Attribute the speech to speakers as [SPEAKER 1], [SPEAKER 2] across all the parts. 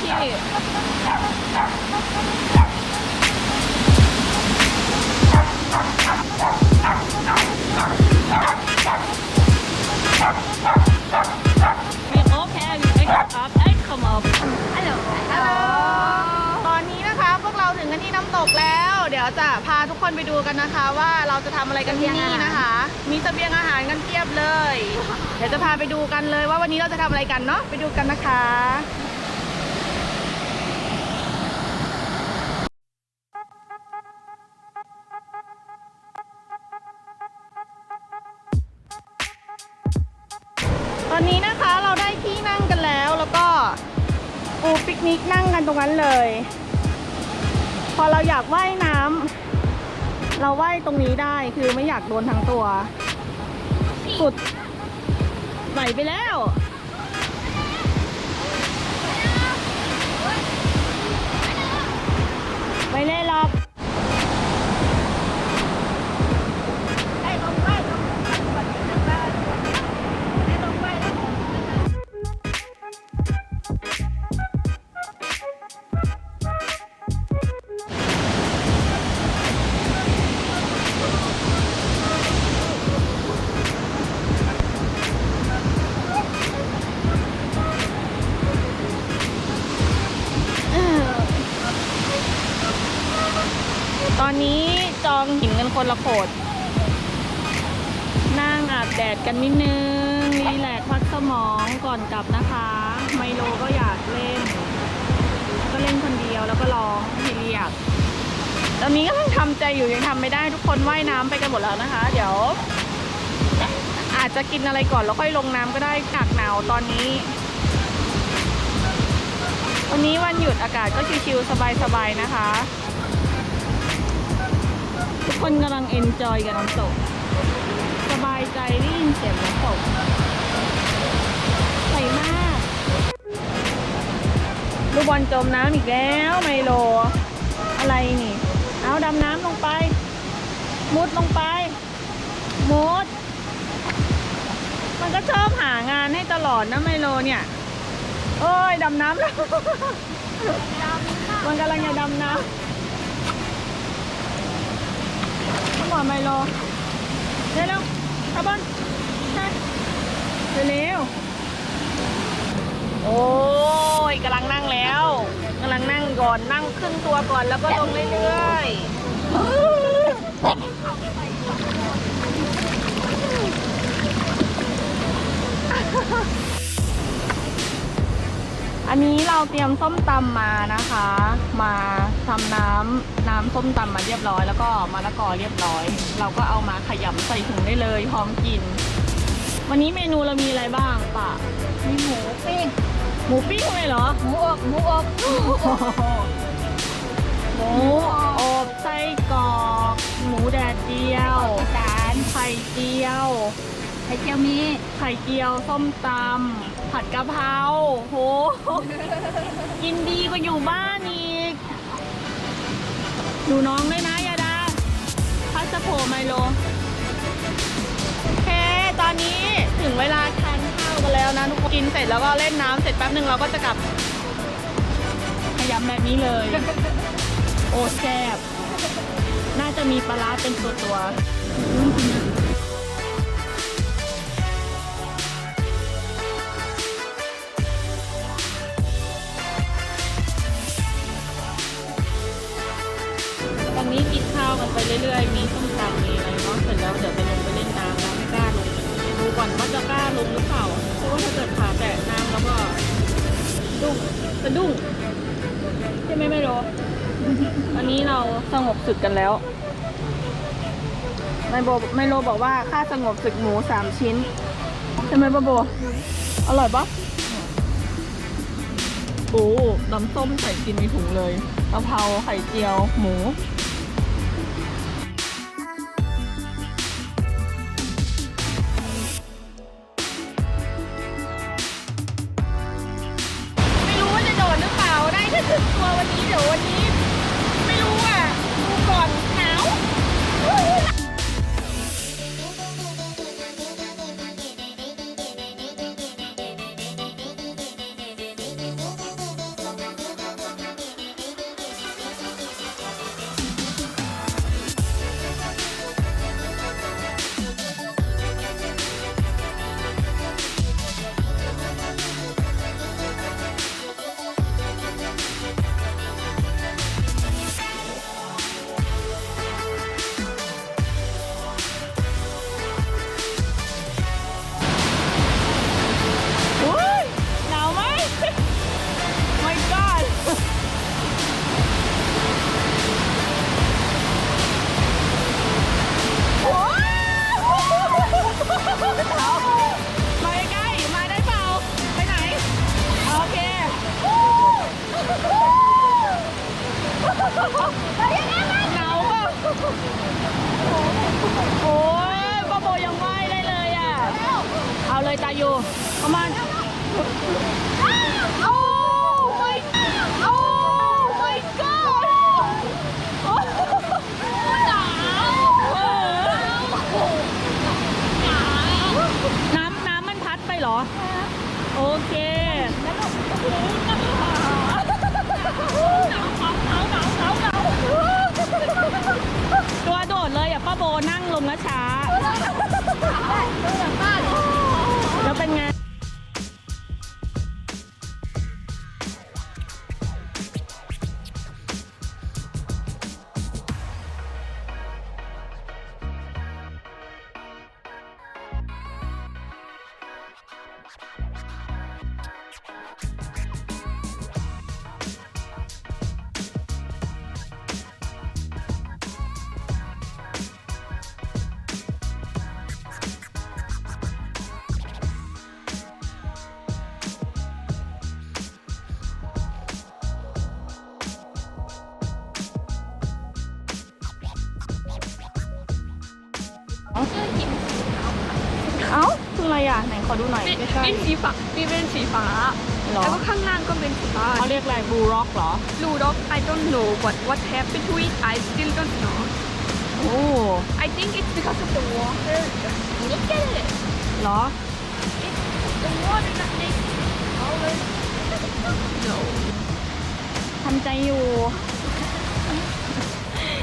[SPEAKER 1] ที่วีโอแพ้วีเอ็กซ์อัพเอ็กซ์คอมอัพ
[SPEAKER 2] ฮัลโหล
[SPEAKER 1] ตอนนี้นะคะพวกเราถึงกันที่น้ำตกแล้ว เดี๋ยวจะพาทุกคนไปดูกันนะคะ ว่าเราจะทำอะไรกันที่นี่นะคะ มีเสบียงอาหารกันเทียบเลย เดี๋ยวจะพาไปดูกันเลยว่าวันนี้เราจะทำอะไรกันเนาะไปดูกันนะคะ นั่งกันตรงนั้นเลย พอเราอยากว่ายน้ำเราว่ายตรงนี้ได้คือไม่อยากโดนทั้งตัว สุดไหลไปแล้วไม่เล่นหรอก ตอนนี้จองหินกันคนละโขด นั่งอาบแดดกันนิดนึงรีแลกพักสมองก่อนกลับนะคะ ไมโลก็อยากเล่น ก็เล่นคนเดียวแล้วก็ร้องทีเรียกตอนนี้ก็ยังทำใจอยู่ยังทำไม่ได้ทุกคนว่ายน้ำไปกันหมดแล้วนะคะ เดี๋ยว อาจจะกินอะไรก่อนแล้วค่อยลงน้ำก็ได้หนักหนาวตอนนี้วันนี้วันหยุดอากาศก็ชิวๆสบายๆนะคะ คนกำลังเอนจอยกับน้ำตก สบายใจได้ยินเสียงน้ำตกใสมากลูกบอลจมน้ำอีกแล้วไมโล อะไรนี่ เอาดำน้ำลงไป มุดลงไป มุด มันก็ชอบหางานให้ตลอดนะไมโลเนี่ย โอ้ยดำน้ำแล้ว มันกำลังจะดำน้ำคุณ หมอไมโลเร็วเร็วขับบอลเร็วเร็วโอ้ยกำลังนั่งแล้วกำลังนั่งก่อนนั่งครึ่งตัวก่อนแล้วก็ลงเรื่อยๆ อันนี้เราเตรียมส้มตำมานะคะ มาทำน้ำน้ำส้มตำมาเรียบร้อย แล้วก็มะละกอเรียบร้อย เราก็เอามาขยำใส่ถุงได้เลยพร้อมกิน วันนี้เมนูเรามีอะไรบ้างป่ะ
[SPEAKER 2] มีหมูปิ้ง
[SPEAKER 1] หมูปิ้งเลยเหรอ
[SPEAKER 2] หมูอบหมูอบ
[SPEAKER 1] หมูอบไส้กรอกหมูแดดเดียว
[SPEAKER 2] จาน
[SPEAKER 1] ไข่เจียว
[SPEAKER 2] ไข่เจียวมี
[SPEAKER 1] ไข่เจียวส้มตำ ผัดกะเพราโห กินดีกว่าอยู่บ้านอีก ดูน้องด้วยนะยาดาพัสโผไมโลโอเค ตอนนี้ถึงเวลาทานข้าวกันแล้วนะทุกคนกินเสร็จแล้วก็เล่นน้ำเสร็จแป๊บหนึ่งเราก็จะกลับขยำแบบนี้เลย โอ้แซ่บน่าจะมีปลาร้าเป็นตัวตัวาวกันไปเรื่อยๆ มีส้มตำมีอะไรเนาะเสร็จแล้วเดี๋ยวจะลงไปเล่นน้ำแล้วไม่กล้าลงดูก่อนว่าจะกล้าลงหรือเปล่าเพราะว่าถ้าเกิดขาแตะน้ำแล้วก็ดุ้งสะดุ้งใช่ไหมไม่รู้อันนี้เราสงบศึกกันแล้วไมโบไมโลบอกว่าค่าสงบศึกหมูสามชิ้นใช่ไหมป้าโบอร่อยปะโอ้น้ำส้มใส่กินในถุงเลยกะเพราไข่เจียว หมู คืออะไรอะไหนขอดูหน่อย
[SPEAKER 3] เป็น
[SPEAKER 1] ใกล้
[SPEAKER 3] เป็นสีฟ้ามีเป็นสีฟ้า
[SPEAKER 1] ๆหรอ
[SPEAKER 3] แล้วก็ข้างล่างก็เป็นสีฟ้า
[SPEAKER 1] เขาเรียกอะไรบูร็อกเหรอ
[SPEAKER 3] ลูด็อก I don't know what what happened to it I still don't know
[SPEAKER 1] โอ้
[SPEAKER 3] I think it's because of the water look at it
[SPEAKER 1] เหรอ
[SPEAKER 3] the water that makes color no
[SPEAKER 1] ทำใจอยู่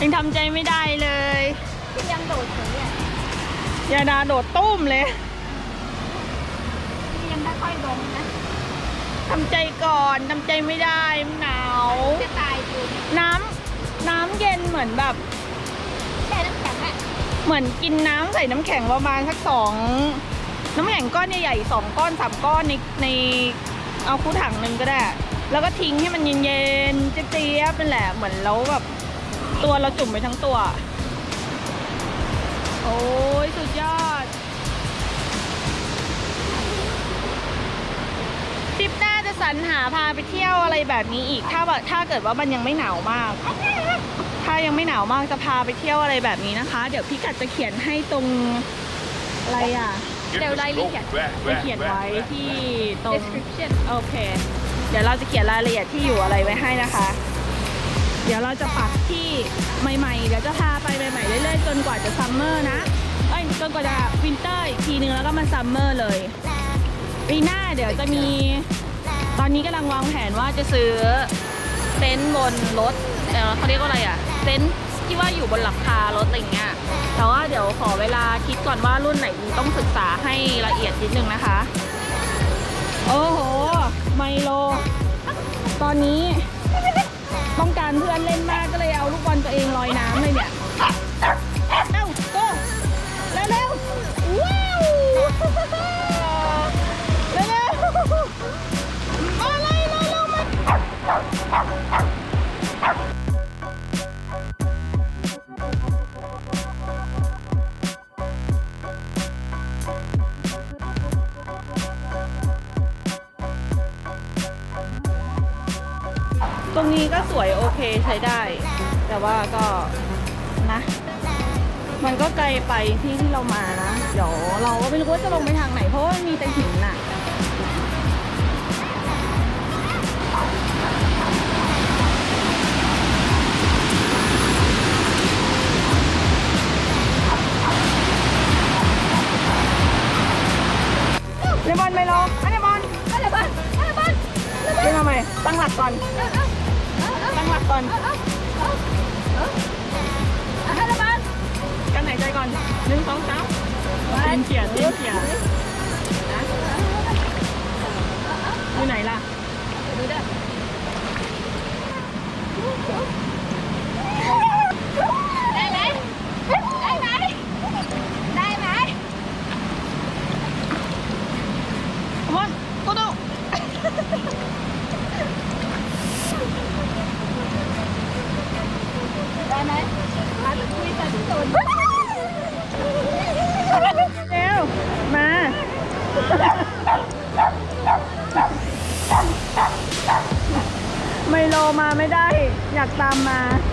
[SPEAKER 1] ยังทำใจไม่ได้เลย
[SPEAKER 2] ยังโดดเฉยอะ
[SPEAKER 1] ยาดาโดดตุ้มเลย
[SPEAKER 2] ยังไม่ ค่อยลงนะ
[SPEAKER 1] ทำใจก่อนทำใจไม่ได้มันหนาว
[SPEAKER 2] จะตายอยู่
[SPEAKER 1] น้ำน้ำเย็นเหมือนแบบ
[SPEAKER 2] แช่น้ำแข็งอะ
[SPEAKER 1] เหมือนกินน้ำใส่น้ำแข็งประมาณสักสองน้ำแข็งก้อนใหญ่ๆสองก้อนสามก้อนในในเอาคู่ถังหนึ่งก็ได้ แล้วก็ทิ้งให้มันเย็นๆเจี๊ยบๆนั่นแหละเหมือนแล้วแบบตัวเราจุ่มไปทั้งตัว โอ้ยสุดยอด สรรหาพาไปเที่ยวอะไรแบบนี้อีก ถ้าแบบถ้าเกิดว่ามันยังไม่หนาวมาก ถ้ายังไม่หนาวมากจะพาไปเที่ยวอะไรแบบนี้นะคะ เดี๋ยวพี่กัดจะเขียนให้ตรงอะไรอะ
[SPEAKER 3] เดี๋ยวรายละเอียด
[SPEAKER 1] จะเขียนไว้ที่ตรง
[SPEAKER 3] description
[SPEAKER 1] โอเค เดี๋ยวเราจะเขียนรายละเอียดที่อยู่อะไรไว้ให้นะคะ เดี๋ยวเราจะปักที่ใหม่ๆเดี๋ยวจะพาไปใหม่ๆเรื่อยๆจนกว่าจะซัมเมอร์นะ เอ้ยจนกว่าจะวินเตอร์อีกทีนึงแล้วก็มาซัมเมอร์เลยปีหน้าเดี๋ยวจะมี ตอนนี้กำลังวางแผนว่าจะซื้อเต็นท์บนรถเออเขาเรียกว่าอะไรอะเต็นท์ที่ว่าอยู่บนหลังคารถอะไรเงี้ยแต่ว่าเดี๋ยวขอเวลาคิดก่อนว่ารุ่นไหนดีต้องศึกษาให้ละเอียดนิดนึงนะคะ โอ้โห ไมโล ตอนนี้ต้องการเพื่อนเล่นมากก็เลยเอาลูกบอลตัวเองลอยน้ำเลยเนี่ย ตรงนี้ก็สวยโอเคใช้ได้ แต่ว่าก็นะ มันก็ไกลไปที่ที่เรามานะ เดี๋ยวเราก็ไม่รู้ว่าจะลงไปทางไหนเพราะว่ามีแต่หิน หนึ่งสองสามเตีนเขียตีนเขียนอยู่ไหนล่ะดูด้วยได้ 爸妈。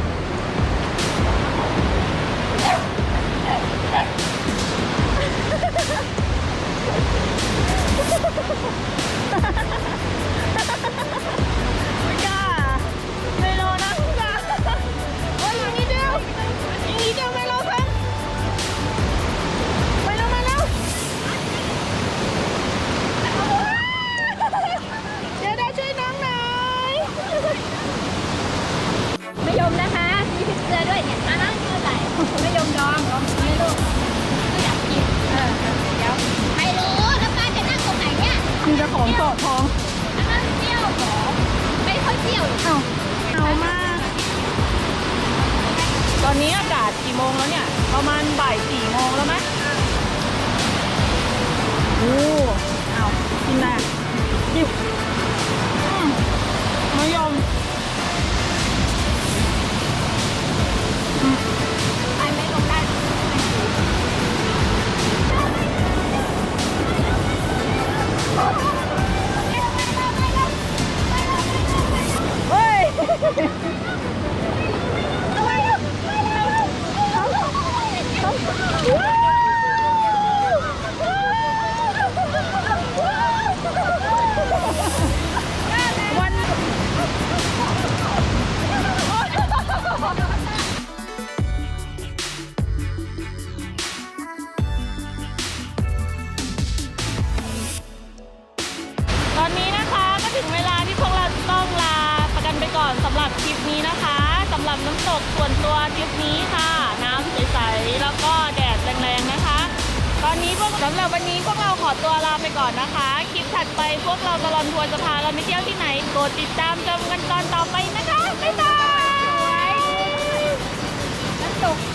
[SPEAKER 1] รือด้วยเนี่ยอันนั้นคืออะ
[SPEAKER 2] ไรไม่ยอมดอมไม่รู้ก็อ
[SPEAKER 1] ยาก
[SPEAKER 2] กินเออเดี๋ยวใครรู้
[SPEAKER 1] แล้วป้าจะนั่งตรงไหนเนี่ยมีเจะของโสดท้อง
[SPEAKER 2] อันนั้นเที่ยวเหรอไม่ค่อยเที่ยว
[SPEAKER 1] เอ้าเอามาก ตอนนี้อากาศกี่โมงแล้วเนี่ย ประมาณบ่ายสี่โมงแล้วไหมโอ้เอากินมาหยิบ รับทริปนี้นะคะสำหรับน้ำตกส่วนตัวทริปนี้ค่ะ น้ำใสๆแล้วก็แดดแรงๆนะคะ ตอนนี้พวกสำหรับวันนี้พวกเราขอตัวลาไปก่อนนะคะ คลิปถัดไปพวกเราตลอดทัวร์จะพาเราไปเที่ยวที่ไหนโปรดติดตามชมกันตอนต่อไปนะคะบ๊ายบาย
[SPEAKER 2] น้ำตก